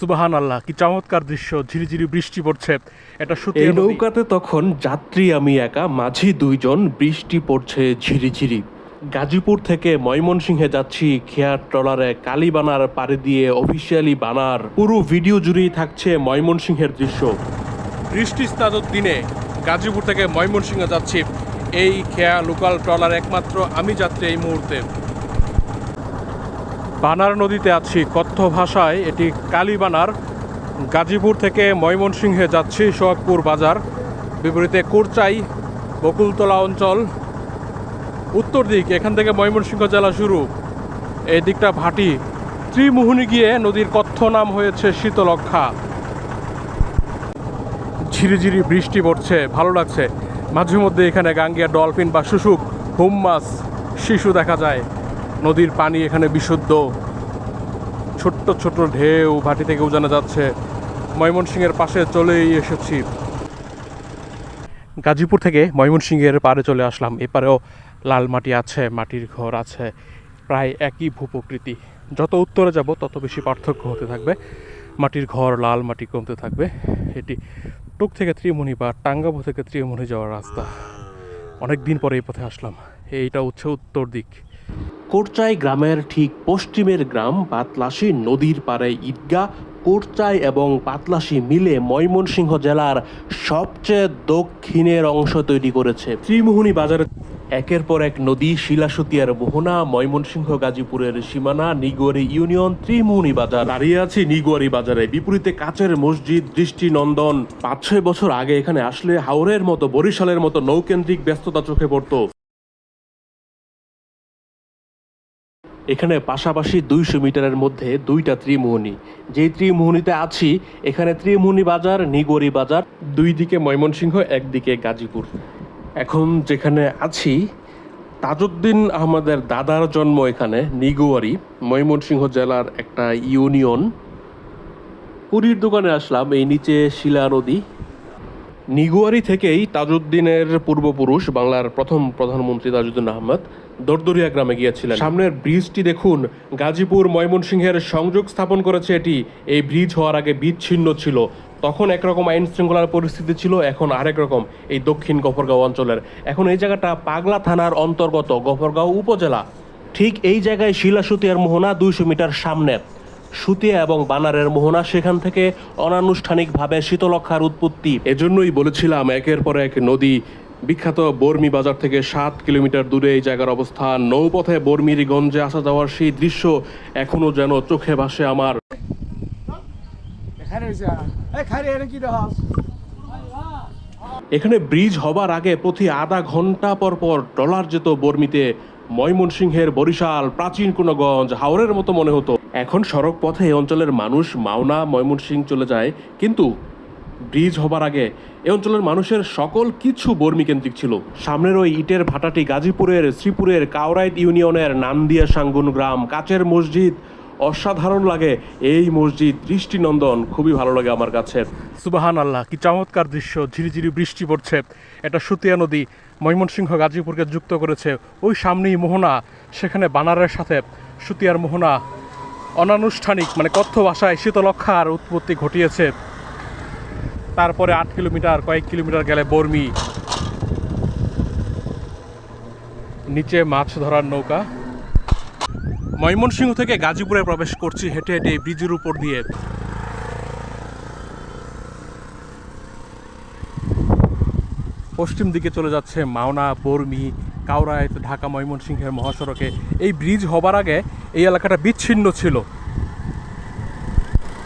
সুবাহান আল্লাহ কি চমৎকার দৃশ্য ঝিরিঝিরি বৃষ্টি পড়ছে। এটা সত্যি এই নৌকাতে তখন যাত্রী আমি একা মাঝি দুইজন বৃষ্টি পড়ছে ঝিরিঝিরি। গাজীপুর থেকে ময়মনসিংহে যাচ্ছি খেয়ার ট্রলারে কালীবানার পাড়ে দিয়ে অফিসিয়ালি বানার। পুরো ভিডিও জুড়েই থাকছে ময়মনসিংহের দৃশ্য। বৃষ্টি স্নাতক দিনে গাজীপুর থেকে ময়মনসিংহ যাচ্ছি। এই খেয়া লোকাল ট্রলার একমাত্র আমি যাত্রী এই মুহূর্তে। বানার নদীতে আছি, কথ্য ভাষায় এটি কালীবানার, গাজীপুর থেকে ময়মনসিংহে যাচ্ছি, সোহাগপুর বাজার। বিপরীতে কোরচাই, বকুলতলা অঞ্চল। উত্তর দিক, এখান থেকে ময়মনসিংহ জেলা শুরু। এই দিকটা ভাটি। ত্রিমোহনী গিয়ে নদীর কথ্য নাম হয়েছে শীতলক্ষা ঝিরিঝিরি বৃষ্টি পড়ছে, ভালো লাগছে। মাঝে মধ্যে এখানে গাঙ্গিয়া ডলফিন বা শুশুক, হুম মাছ, শিশু দেখা যায়। নদীর পানি এখানে বিশুদ্ধ। ছোট্ট ছোট্ট ঢেউ ভাটি থেকে উজানে যাচ্ছে। ময়মনসিংহের পাশে চলেই এসেছি। গাজীপুর থেকে ময়মনসিংহের পাড়ে চলে আসলাম। এপারেও লাল মাটি আছে, মাটির ঘর আছে, প্রায় একই ভূপ্রকৃতি। যত উত্তরে যাব, তত বেশি পার্থক্য হতে থাকবে। মাটির ঘর লাল মাটি কমতে থাকবে। এটি টুক থেকে ত্রিমণি বা টাঙ্গাবো থেকে ত্রিমণি যাওয়ার রাস্তা। অনেক দিন পরে এই পথে আসলাম। এইটা হচ্ছে উত্তর দিক। কোরচাই গ্রামের ঠিক পশ্চিমের গ্রাম পাতলাশি নদীর পাড়ে ঈদগাহ কোরচাই এবং পাতলাশি মিলে ময়মনসিংহ জেলার সবচেয়ে দক্ষিণের অংশ তৈরি করেছে। ত্রিমোহনী বাজারে একের পর এক নদী শিলাসতিয়ার মোহনা ময়মনসিংহ গাজীপুরের সীমানা নিগোয়ারি ইউনিয়ন ত্রিমোহনী বাজার। দাঁড়িয়ে আছি নিগোয়ারি বাজারে। বিপরীতে কাচের মসজিদ দৃষ্টিনন্দন। পাঁচ ছয় বছর আগে এখানে আসলে হাওরের মতো বরিশালের মতো নৌকেন্দ্রিক ব্যস্ততা চোখে পড়তো। এখানে পাশাপাশি দুইশো মিটারের মধ্যে দুইটা ত্রিমোহনী। যেই ত্রিমোহনীতে আছি, এখানে ত্রিমোহনী বাজার নিগোরি বাজার দুই দিকে ময়মনসিংহ, একদিকে গাজীপুর। এখন যেখানে আছি, তাজউদ্দিন আহমদের দাদার জন্ম এখানে, নিগোয়ারি, ময়মনসিংহ জেলার একটা ইউনিয়ন। পুরীর দোকানে আসলাম, এই নিচে শিলা নদী। নিগুয়ারি থেকেই তাজউদ্দিনের পূর্বপুরুষ, বাংলার প্রথম প্রধানমন্ত্রী তাজউদ্দিন আহমদ দরদরিয়া গ্রামে গিয়েছিলেন। সামনের ব্রিজটি দেখুন, গাজীপুর ময়মনসিংহের সংযোগ স্থাপন করেছে এটি। এই ব্রিজ হওয়ার আগে বিচ্ছিন্ন ছিল। তখন একরকম আইন শৃঙ্খলার পরিস্থিতি ছিল, এখন আরেক রকম, এই দক্ষিণ গফরগাঁও অঞ্চলের। এখন এই জায়গাটা পাগলা থানার অন্তর্গত গফরগাঁও উপজেলা। ঠিক এই জায়গায় শিলা সুতিয়ার মোহনা দুইশো মিটার সামনে। সুতিয়া এবং বানারের মোহনা সেখান থেকে অনানুষ্ঠানিকভাবে শীতলক্ষার উৎপত্তি। এজন্যই বলেছিলাম, একের পর এক নদী বিখ্যাত বর্মি বাজার থেকে সাত কিলোমিটার দূরে এই জায়গার অবস্থান নৌপথে বর্মির গঞ্জে আসা যাওয়ার সেই দৃশ্য এখনও যেন চোখে ভাসে আমার। এখানে ব্রিজ হবার আগে প্রতি আধা ঘণ্টা পর পর ট্রলার যেত বর্মিতে। ময়মনসিংহের বরিশাল প্রাচীন কোনো গঞ্জ হাওরের মতো মনে হতো। এখন সড়ক পথে এই অঞ্চলের মানুষ মাওনা ময়মনসিংহ চলে যায়। কিন্তু ব্রিজ হবার আগে এই অঞ্চলের মানুষের সকল কিছু বর্মীকেন্দ্রিক ছিল। সামনের ওই ইটের ভাটাটি গাজীপুরের, শ্রীপুরের কাউরাইত ইউনিয়নের নান্দিয়া সাঙ্গুন গ্রাম, কাচের মসজিদ। অসাধারণ লাগে এই মসজিদ। দৃষ্টিনন্দন, খুবই ভালো লাগে আমার কাছে। সুবাহান আল্লাহ কি চমৎকার দৃশ্য। ঝিরিঝিরি বৃষ্টি পড়ছে। এটা সুতিয়া নদী, ময়মনসিংহ গাজীপুরকে যুক্ত করেছে। ওই সামনেই মোহনা, সেখানে বানারের সাথে সুতিয়ার মোহনা। অনানুষ্ঠানিক মানে কথ্য ভাষায় শীতলক্ষার উৎপত্তি ঘটিয়েছে। তারপরে আট কিলোমিটার, কয়েক কিলোমিটার গেলে বর্মি। নিচে মাছ ধরার নৌকা। ময়মনসিংহ থেকে গাজীপুরে প্রবেশ করছি, হেঁটে হেঁটে ব্রিজের উপর দিয়ে। পশ্চিম দিকে চলে যাচ্ছে মাওনা, বর্মি কাউরাইত ঢাকা, ময়মনসিংহের মহাসড়কে। এই ব্রিজ হবার আগে এই এলাকাটা বিচ্ছিন্ন ছিল।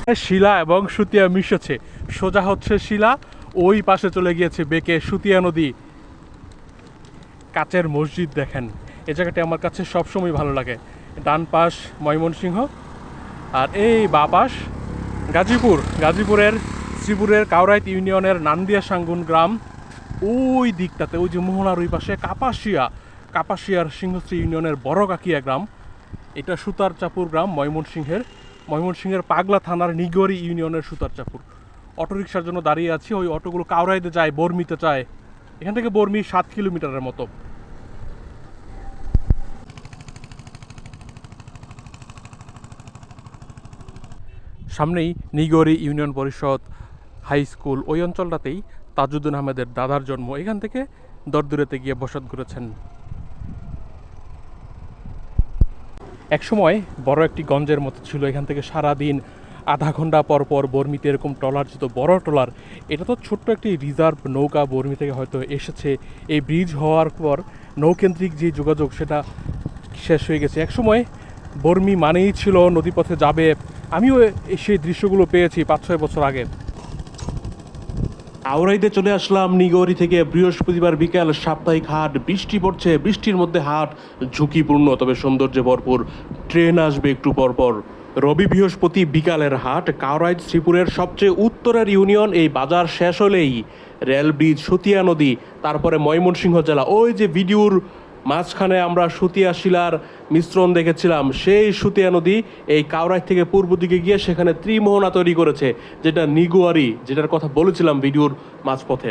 শিলা এবং সুতিয়া মিশেছে। সোজা হচ্ছে শিলা, ওই পাশে চলে গিয়েছে বেকে সুতিয়া নদী। কাচের মসজিদ দেখেন। এই জায়গাটি আমার কাছে সবসময় ভালো লাগে। ডান পাশ ময়মনসিংহ, আর এই বা পাশ গাজীপুর। গাজীপুরের শ্রীপুরের কাউরাইত ইউনিয়নের নান্দিয়া সাঙ্গুন গ্রাম, ওই দিকটাতে, ওই যে মোহনার ওই পাশে কাপাসিয়া। কাপাসিয়ার সিংহশ্রী ইউনিয়নের বড় কাকিয়া গ্রাম। এটা সুতার চাপুর গ্রাম ময়মনসিংহের। ময়মনসিংহের পাগলা থানার নিগরি ইউনিয়নের সুতার চাপুর অটোরিকশার জন্য দাঁড়িয়ে আছি, ওই অটোগুলো কাউরাইতে যায়, বর্মিতে যায়। এখান থেকে বর্মি সাত কিলোমিটারের মতো। সামনেই Nigri union Parishad high school. ওই অঞ্চলটাতেই তাজুদ্দিন আহমেদের দাদার জন্ম। এখান থেকে দরদূরেতে গিয়ে বসত করেছেন একসময় বড় একটি গঞ্জের মতো ছিল। এখান থেকে সারা দিন আধা ঘণ্টা পর পর বর্মিতে এরকম ট্রলার যেত বড় ট্রলার। এটা তো ছোট্ট একটি রিজার্ভ নৌকা বর্মি থেকে হয়তো এসেছে। এই ব্রিজ হওয়ার পর নৌকেন্দ্রিক যে যোগাযোগ, সেটা শেষ হয়ে গেছে। একসময় বর্মি মানেই ছিল নদীপথে যাবে। আমিও সেই দৃশ্যগুলো পেয়েছি পাঁচ ছয় বছর আগে। আওরাইতে চলে আসলাম নিগরি থেকে। বৃহস্পতিবার বিকাল সাপ্তাহিক হাট, বৃষ্টি পড়ছে, বৃষ্টির মধ্যে হাট ঝুঁকিপূর্ণ, তবে সৌন্দর্যে ভরপুর। ট্রেন আসবে একটু পরপর। রবি বৃহস্পতি বিকালের হাট কাওরাইত শ্রীপুরের সবচেয়ে উত্তরের ইউনিয়ন, এই বাজার শেষ হলেই। রেল ব্রিজ, সতিয়া নদী, তারপরে ময়মনসিংহ জেলা। ওই যে ভিডিওর মাঝখানে আমরা সুতিয়া শিলার মিশ্রণ দেখেছিলাম। সেই সুতিয়া নদী এই কাউরাই থেকে পূর্ব দিকে গিয়ে সেখানে ত্রিমোহনা তৈরি করেছে, যেটা নিগুয়ারি, যেটার কথা বলেছিলাম ভিডিওর মাঝপথে।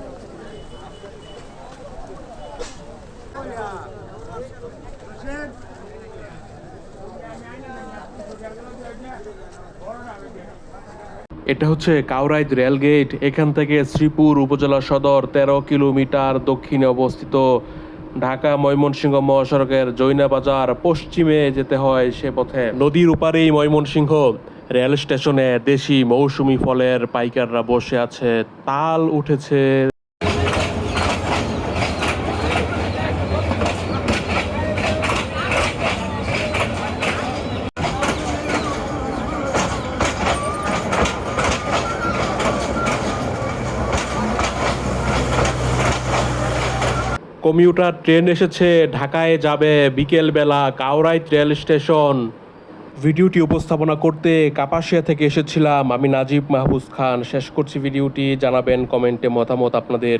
এটা হচ্ছে কাউরাইদ রেলগেট। এখান থেকে শ্রীপুর উপজেলা সদর তেরো কিলোমিটার দক্ষিণে অবস্থিত। ঢাকা, ময়মনসিংহ মহাসড়কের জৈনা বাজার পশ্চিমে যেতে হয় সে পথে। নদীর উপারেই ময়মনসিংহ। রেল স্টেশনে দেশি মৌসুমি ফলের পাইকাররা বসে আছে। তাল উঠেছে কমিউটার ট্রেন এসেছে, ঢাকায় যাবে বিকেলবেলা কাউরাইত রেল স্টেশন। ভিডিওটি উপস্থাপনা করতে কাপাসিয়া থেকে এসেছিলাম আমি নাজিব মাহবুজ খান। শেষ করছি ভিডিওটি, জানাবেন কমেন্টে মতামত আপনাদের।